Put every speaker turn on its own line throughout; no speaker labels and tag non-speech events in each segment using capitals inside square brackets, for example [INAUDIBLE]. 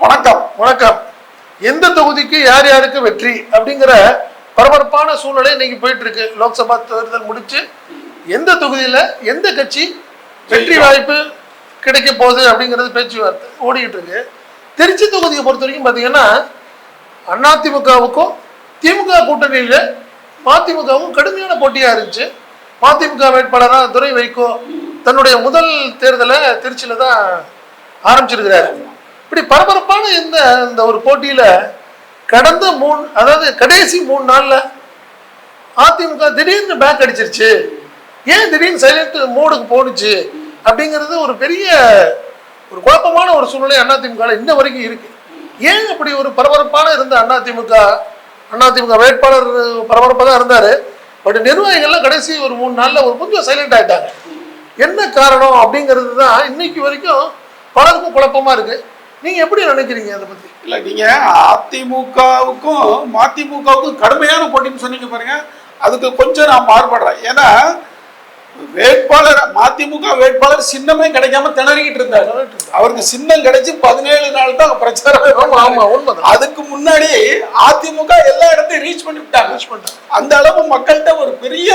வணக்கம்.
வணக்கம். எந்த தொகுதிக்கு யார் யாருக்கு வெற்றி அப்படிங்கிற பரபரப்பான சூழ்நிலை இன்னைக்கு போயிட்டு இருக்கு லோக்சபா தேர்தல் முடிச்சு எந்த தொகுதியில எந்த கட்சி வெற்றி வாய்ப்பு கிடைக்க போகுது அப்படிங்கிறது பேச்சுவார்த்தை ஓடிக்கிட்டு இருக்கு. திருச்சி தொகுதியை பொறுத்த வரைக்கும் பார்த்தீங்கன்னா அதிமுகவுக்கும் திமுக கூட்டணியில மதிமுகவும் கடுமையான போட்டியா இருந்துச்சு. மதிமுக வேட்பாளராக துரை வைகோ தன்னுடைய முதல் தேர்தலை திருச்சியில தான் ஆரம்பிச்சிருக்கிறாரு. இப்படி பரபரப்பான இந்த இந்த ஒரு போட்டியில் கடந்த மூணு அதாவது கடைசி மூணு நாளில் அதிமுக திடீர்னு பேக் அடிச்சிருச்சு. ஏன் திடீர்னு சைலண்ட் மோடுக்கு போணுச்சு அப்படிங்கிறது ஒரு பெரிய ஒரு குழப்பமான ஒரு சூழ்நிலை அதிமுக இன்ன வரைக்கும் இருக்கு. ஏன் அப்படி ஒரு பரபரப்பான இருந்த அதிமுக அதிமுக வேட்பாளர் பரபரப்பாக தான் இருந்தார். பட் நிர்வாகிகள்லாம் கடைசி ஒரு மூணு நாளில் ஒரு கொஞ்சம் சைலண்ட் ஆகிட்டாங்க என்ன காரணம் அப்படிங்கிறது தான் இன்னைக்கு வரைக்கும் பலருக்கும் குழப்பமாக இருக்குது நீங்க எப்படி நினைக்கிறீங்க அதை பத்தி?
இல்ல நீங்க அதிமுகவுக்கும் மதிமுகவுக்கும் கடுமையான போட்டின்னு சொன்னீங்க பாருங்க. அதுக்கு கொஞ்சம் நான் மாறுபடுறேன். ஏன்னா வேட்பாளர் மதிமுக வேட்பாளர் சின்னமே கிடைக்காம திணறிக்கிட்டு இருந்தாரு. அவருக்கு சின்னம் கிடைச்சு பதினேழு நாள் தான் பிரச்சாரம் அதுக்கு முன்னாடி அதிமுக எல்லா இடத்தையும் ரீச் பண்ணி விட்டாங்க. அந்த அளவு மக்கள்கிட்ட ஒரு பெரிய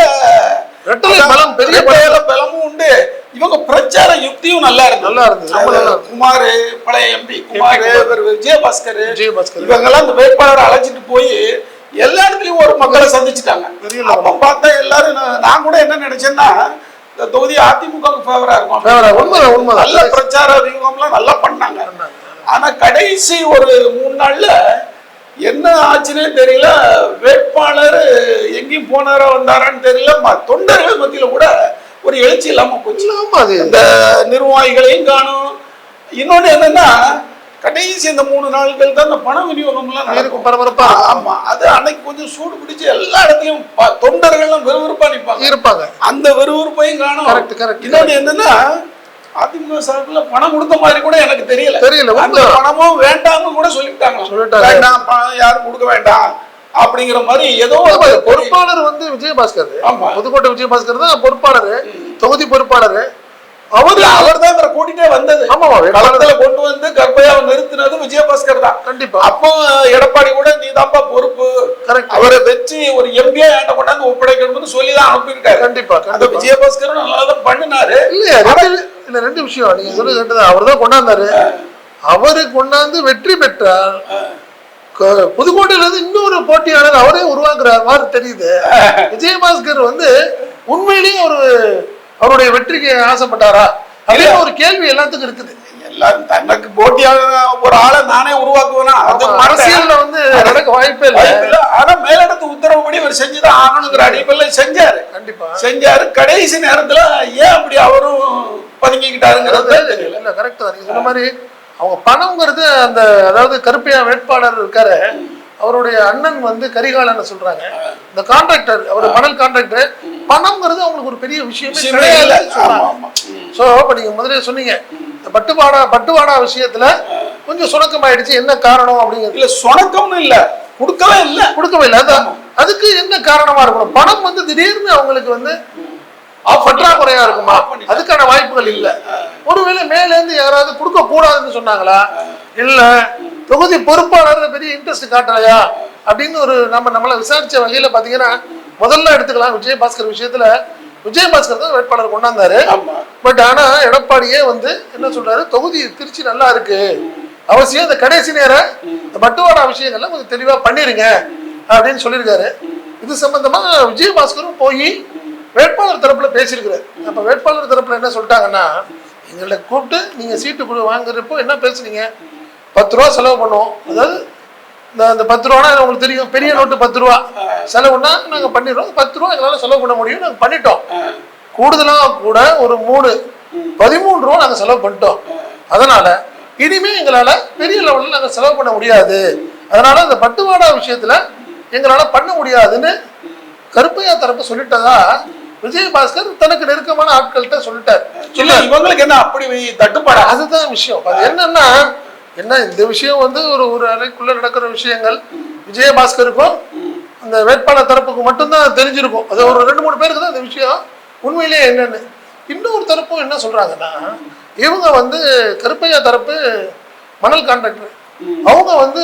பெரிய
பலமும் உண்டு. இவங்க பிரச்சார யுக்தியும் நல்லா இருக்கு
நல்லா இருந்தது.
குமார் பழைய எம்பி குமார் விஜயபாஸ்கர்.
விஜயபாஸ்கர்.
இவங்கெல்லாம் அந்த வேட்பாளரை அழைச்சிட்டு போய் எல்லா இடத்துலயும் ஒரு மக்களை சந்திச்சுட்டாங்க. அப்ப பார்த்தா எல்லாரும் நான் கூட என்ன நினைச்சேன்னா இந்த தொகுதி அதிமுக ஃபேவரா இருக்கும்.
உண்மைதான், உண்மைதான்.
நல்ல பிரச்சார வியூகம்லாம் நல்லா பண்ணாங்க. ஆனா கடைசி ஒரு மூணு நாள்ல என்ன ஆச்சுன்னே தெரியல. வேட்பாளர் எங்கேயும் போனாரா வந்தாரான்னு தெரியல. தொண்டர்கள் மத்தியில கூட ஒரு எழுச்சி இல்லாம போச்சு. இந்த நிர்வாகிகளையும் காணும். இன்னொன்னு என்னன்னா கடைசி இந்த மூணு நாட்கள் தான் இந்த பண விநியோகம் எல்லாம் நடக்கும்
பரபரப்பா
ஆமா அது அன்னைக்கு கொஞ்சம் சூடு பிடிச்சு எல்லா இடத்துலயும் தொண்டர்கள்லாம் விறுவிறுப்பா நிப்பாங்க.
இருப்பாங்க.
அந்த விறுவிறுப்பையும் காணும்.
Correct, correct.
இன்னொன்னு என்னன்னா அதிமுக சார்பில் பணம் கொடுத்த மாதிரி கூட எனக்கு தெரியல.
தெரியல,
அந்த. பணமும் வேண்டாம்னு கூட சொல்லிட்டாங்க
சொல்லிட்டாங்க.
வேண்டாம் பணம் யாரும் கொடுக்க வேண்டாம். அப்படிங்கிற மாதிரி ஏதோ
ஆமா, பொறுப்பாளர் வந்து விஜயபாஸ்கர்.
ஆமா.
புதுக்கோட்டை விஜயபாஸ்கர் தான் பொறுப்பாளர் தொகுதி பொறுப்பாளர். அவரு
அவர் தான் இவரை கூட்டிட்டே வந்தது.
வேட்பாளர்.
களத்துல கொண்டு வந்து கர்ப்பையாவை நிறுத்தினது விஜயபாஸ்கர் தான்.
கண்டிப்பா.
அப்போ எடப்பாடி கூட நீதான்ப்பா பொறுப்பு.
Correct.
அவரை வச்சு ஒரு எம்பியா என்கிட்ட கொண்டாந்து ஒப்படைக்கணும்னு சொல்லி தான் அனுப்பியிருக்காரு.
கண்டிப்பா
அந்த
கண்டிப்பா.
விஜயபாஸ்கரும் நல்லா தான் பண்ணினாரு.
இல்லையா ரெண்டு இல்ல ரெண்டு விஷயம். நீங்க சொல்றது கேட்டது அவர் தான் கொண்டாந்தாரு. அவரு கொண்டாந்து வெற்றி பெற்றால் க- புதுக்கோட்டையில இருந்து இன்னொரு போட்டியாளர் அவரே உருவாக்குறார். மாதிரி தெரியுது. [LAUGHS] விஜயபாஸ்கர் வந்து உண்மையிலேயே ஒரு அவருடைய வெற்றிக்கு ஆசைப்பட்டாரா? அப்படின்னு ஒரு கேள்வி எல்லாத்துக்கும் இருக்குது.
எல்லாரும் தனக்கு போட்டியாக ஒரு ஆளை நானே உருவாக்குவேனா? அது
அரசியல்ல வந்து நடக்க வாய்ப்பே இல்லை.
ஆனா மேலிடத்து உத்தரவுப்படி அவர் செஞ்சுதான் ஆகணுங்கிற அடிப்படையில் செஞ்சாரு.
கண்டிப்பா.
செஞ்சாரு. கடைசி நேரத்துல ஏன் அப்படி அவரும் பதுங்கிக்கிட்டாருங்கிறது
கரெக்ட் தான். நீங்க சொன்ன மாதிரி அவங்க பணம்ங்கிறது அந்த அதாவது கருப்பையா வேட்பாளர் இருக்காரு அவருடைய அண்ணன் வந்து கரிகாலன்னு சொல்றாங்க. இந்த கான்ட்ராக்டர் அவர் மணல் கான்ட்ராக்டர் பணம்ங்கிறது அவங்களுக்கு ஒரு பெரிய விஷயமே. கிடையாது. சோ இப்ப நீங்க முதல்ல சொன்னீங்க இந்த பட்டுவாடா பட்டுவாடா விஷயத்துல கொஞ்சம் சுணக்கமாயிடுச்சு என்ன காரணம் அப்படிங்கிறது.
இல்ல சொணக்கம்னு இல்ல. கொடுக்கவே இல்ல.
கொடுக்கவே இல்லை. அதுக்கு என்ன காரணமா இருக்கணும்? பணம் வந்து திடீர்னு அவங்களுக்கு வந்து பற்றாக்குறையா இருக்குமா. அதுக்கான வாய்ப்புகள் இல்ல. ஒருவேளை மேல இருந்து யாராவது கொடுக்க கூடாதுன்னு சொன்னாங்களா? இல்ல தொகுதி பொறுப்பாளர் பெரிய இன்ட்ரெஸ்ட் காட்டலையா அப்படின்னு ஒரு நம்ம நம்மள விசாரிச்ச வகையில பாத்தீங்கன்னா முதல்ல எடுத்துக்கலாம் விஜயபாஸ்கர் விஷயத்துல. விஜயபாஸ்கர் தான் வேட்பாளர் கொண்டாந்தாரு. பட் ஆனா எடப்பாடியே வந்து என்ன சொல்றாரு? தொகுதி திருச்சி நல்லா இருக்கு. அவசியம் இந்த கடைசி நேரம் இந்த பட்டுவாடா விஷயங்கள்லாம் கொஞ்சம் தெளிவா பண்ணிருங்க அப்படின்னு சொல்லியிருக்காரு. இது சம்பந்தமா விஜயபாஸ்கரும் போய் வேட்பாளர் தரப்புல பேசியிருக்கிறாரு. அப்ப வேட்பாளர் தரப்புல என்ன சொல்லிட்டாங்கன்னா எங்களை கூப்பிட்டு நீங்க சீட்டு கொடு வாங்குறப்போ என்ன பேசுனீங்க? பத்து ரூபா செலவு பண்ணுவோம். அதாவது இந்த அந்த பத்து ரூபானா உங்களுக்கு தெரியும். பெரிய நோட்டு பத்து ரூபா. செலவுனா நாங்க பண்ணிடுறோம். பத்து ரூபா எங்களால செலவு பண்ண முடியும். நாங்க பண்ணிட்டோம். கூடுதலா கூட ஒரு மூணு பதிமூணு ரூபா நாங்க செலவு பண்ணிட்டோம். அதனால இனிமே எங்களால பெரிய லெவல்ல நாங்க செலவு பண்ண முடியாது. அதனால இந்த பட்டுவாடா விஷயத்துல எங்களால பண்ண முடியாதுன்னு கருப்பையா தரப்பு சொல்லிட்டதா விஜயபாஸ்கர் தனக்கு நெருக்கமான ஆட்கள்கிட்ட சொல்லிட்டாரு.
இல்ல இவங்களுக்கு என்ன அப்படி தட்டுப்பாடா?
அதுதான் விஷயம். அது என்னன்னா என்ன இந்த விஷயம் வந்து ஒரு ஒரு அறைக்குள்ள நடக்கிற விஷயங்கள். விஜயபாஸ்கருக்கும் அந்த வேட்பாளர் தரப்புக்கு மட்டும்தான் தெரிஞ்சிருக்கும். அது ஒரு ரெண்டு மூணு பேருக்கு தான் இந்த விஷயம் உண்மையிலேயே என்னன்னு. இன்னொரு தரப்பும் என்ன சொல்றாங்கன்னா இவங்க வந்து கருப்பையா தரப்பு மணல் கான்ட்ராக்டர் அவங்க வந்து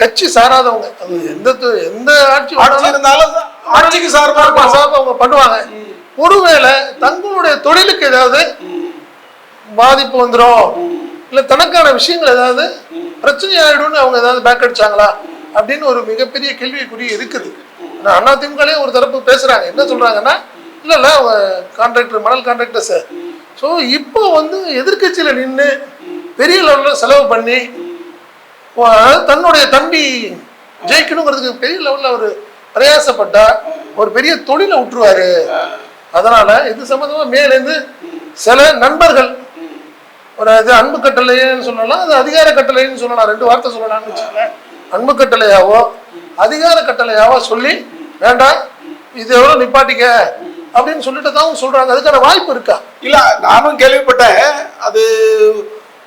கட்சி சாராதவங்க. எந்த எந்த ஆட்சி
இருந்தாலும் ஆட்சிக்கு சார்பா
ஆமா,
இருக்கும்.
சார்பா அவங்க பண்ணுவாங்க. ஒருவேளை தங்களுடைய தொழிலுக்கு ஏதாவது பாதிப்பு வந்துடும் இல்ல தனக்கான விஷயங்கள் ஏதாவது பிரச்சனை ஆயிடும்னு அவங்க ஏதாவது பேக் அடிச்சாங்களா? அப்படின்னு ஒரு மிகப்பெரிய கேள்விக்குறி இருக்குது. ஆனால் அண்ணா திமுகலே ஒரு தரப்பு பேசுறாங்க. என்ன சொல்றாங்கன்னா இல்ல இல்ல அவங்க கான்ட்ராக்டர் மணல் கான்ட்ராக்டர்ஸ் ஸோ இப்போ வந்து எதிர்க்கட்சியில நின்று பெரிய லெவலில் செலவு பண்ணி தன்னுடைய தம்பி ஜெயிக்கணுங்கிறதுக்கு பெரிய லெவலில் அவர் பிரயாசப்பட்டா ஒரு பெரிய தொழிலை விட்டுருவாரு அதனால இது சம்பந்தமா மேலேருந்து சில நண்பர்கள் ஒரு இது அன்பு கட்டளைன்னு சொல்லலாம் அது அதிகார கட்டளைன்னு சொல்லலாம் ரெண்டு வார்த்தை சொல்லலாம்னு வச்சுக்கோங்களேன். அன்பு கட்டளையாவோ அதிகார கட்டளையாவோ சொல்லி வேண்டாம் இது எவ்வளோ நிப்பாட்டிக்க? அப்படின்னு சொல்லிட்டு தான் சொல்றாங்க. அதுக்கான வாய்ப்பு இருக்கா?
இல்ல நானும் கேள்விப்பட்டேன். அது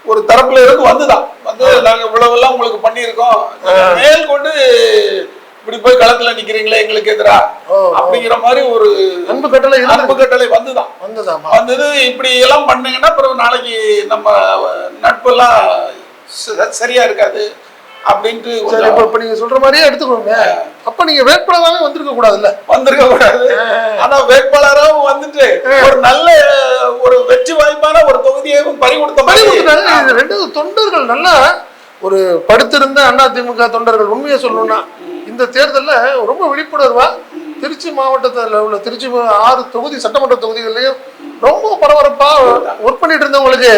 ஒரு தரப்புல இருந்து வந்துதான். வந்து நாங்க இவ்வளவு எல்லாம் உங்களுக்கு பண்ணியிருக்கோம். மேல் கொண்டு இப்படி போய் களத்துல நிக்கிறீங்களே எங்களுக்கு எதிரா. அப்படிங்கிற மாதிரி ஒரு
அன்பு கட்டளை
அன்பு கட்டளை வந்துதான்.
வந்ததாமா
வந்தது இப்படி எல்லாம் பண்ணீங்கன்னா அப்புறம் நாளைக்கு நம்ம நட்பெல்லாம் ச- சரியா இருக்காது அப்படின்ட்டு
சரி இப்போ இப்போ நீங்க சொல்ற மாதிரியே எடுத்துக்கோங்க. அப்ப நீங்க வேட்பாளராகவே வந்திருக்க கூடாதுல்ல
வந்திருக்க கூடாது. ஆனா வேட்பாளராகவும் வந்துட்டு ஒரு நல்ல ஒரு வெற்றி வாய்ப்பான ஒரு தொகுதியை பறி கொடுத்த
பறி
மாதிரி
கொடுத்துட்டாங்க இது. ரெண்டு தொண்டர்கள் நல்லா ஒரு படுத்திருந்த அண்ணா திமுக தொண்டர்கள் உண்மையை சொல்லணும்னா. இந்த தேர்தல்ல ரொம்ப விழிப்புணர்வா திருச்சி மாவட்டத்தில் உள்ள திருச்சி ஆறு தொகுதி சட்டமன்ற தொகுதிகள்லயும் ரொம்ப பரபரப்பா ஒர்க் பண்ணிட்டு இருந்தவங்களுக்கு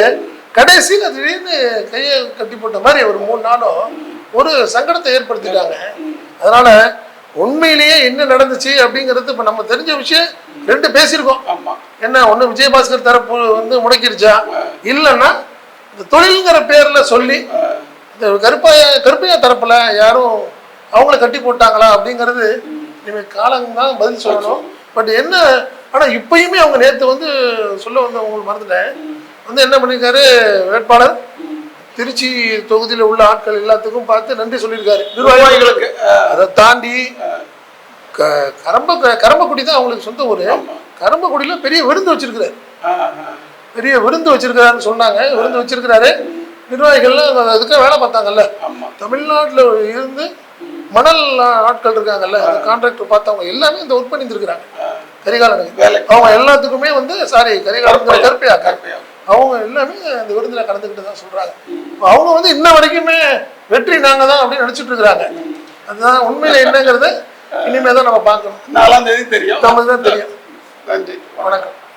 கடைசியில் திடீர்னு கையை கட்டி போட்ட மாதிரி ஒரு மூணு நாளும் ஒரு சங்கடத்தை ஏற்படுத்திட்டாங்க. அதனால உண்மையிலேயே என்ன நடந்துச்சு அப்படிங்கிறது இப்ப நம்ம தெரிஞ்ச விஷயம் ரெண்டு பேசியிருக்கோம். என்ன ஒண்ணு விஜயபாஸ்கர் தரப்பு வந்து முடக்கிருச்சா? இல்லைன்னா இந்த தொழில்ங்கிற பேர்ல சொல்லி இந்த கருப்பாய கருப்பையா தரப்புல யாரும் அவங்கள கட்டி போட்டாங்களா அப்படிங்கிறது இனிமேல் காலம் தான் பதில் சொல்லணும். பட் என்ன ஆனா இப்பயுமே அவங்க நேத்து வந்து சொல்ல வந்து உங்களுக்கு மறந்துட்டேன். வந்து என்ன பண்ணியிருக்காரு வேட்பாளர் திருச்சி தொகுதியில் உள்ள ஆட்கள் எல்லாத்துக்கும் பார்த்து நன்றி சொல்லியிருக்காரு.
நிர்வாகிகளுக்கு
அதை தாண்டி க- கரம்ப கரம்பக்குடி தான் அவங்களுக்கு சொந்த ஊர். கரம்பக்குடியில் பெரிய விருந்து வச்சிருக்கிறாரு. பெரிய விருந்து வச்சிருக்கிறாருன்னு சொன்னாங்க. விருந்து வச்சிருக்கிறாரு. நிர்வாகிகள்லாம் அதுக்காக வேலை பார்த்தாங்கல்ல. தமிழ்நாட்டில் இருந்து மணல் ஆட்கள் இருக்காங்கல்ல அந்த கான்ட்ராக்டர் பார்த்தவங்க எல்லாமே இந்த ஒர்க் பண்ணியிருந்துருக்காங்க கரிகாலனுக்கு.
வேலை.
அவங்க எல்லாத்துக்குமே வந்து சாரி கரிகாலன் கருப்பையா.
கருப்பையா.
அவங்க எல்லாமே அந்த விருதுல கலந்துக்கிட்டு தான் சொல்றாங்க. அவங்க வந்து இன்ன வரைக்குமே வெற்றி நாங்க தான் அப்படின்னு நினைச்சிட்டு இருக்கிறாங்க. அதுதான் உண்மையில என்னங்கிறது இனிமே தான் நம்ம பார்க்கணும்.
நாலாம் தேதி தெரியும்.
தமிழ் தான் தெரியும்.
நன்றி.
வணக்கம்.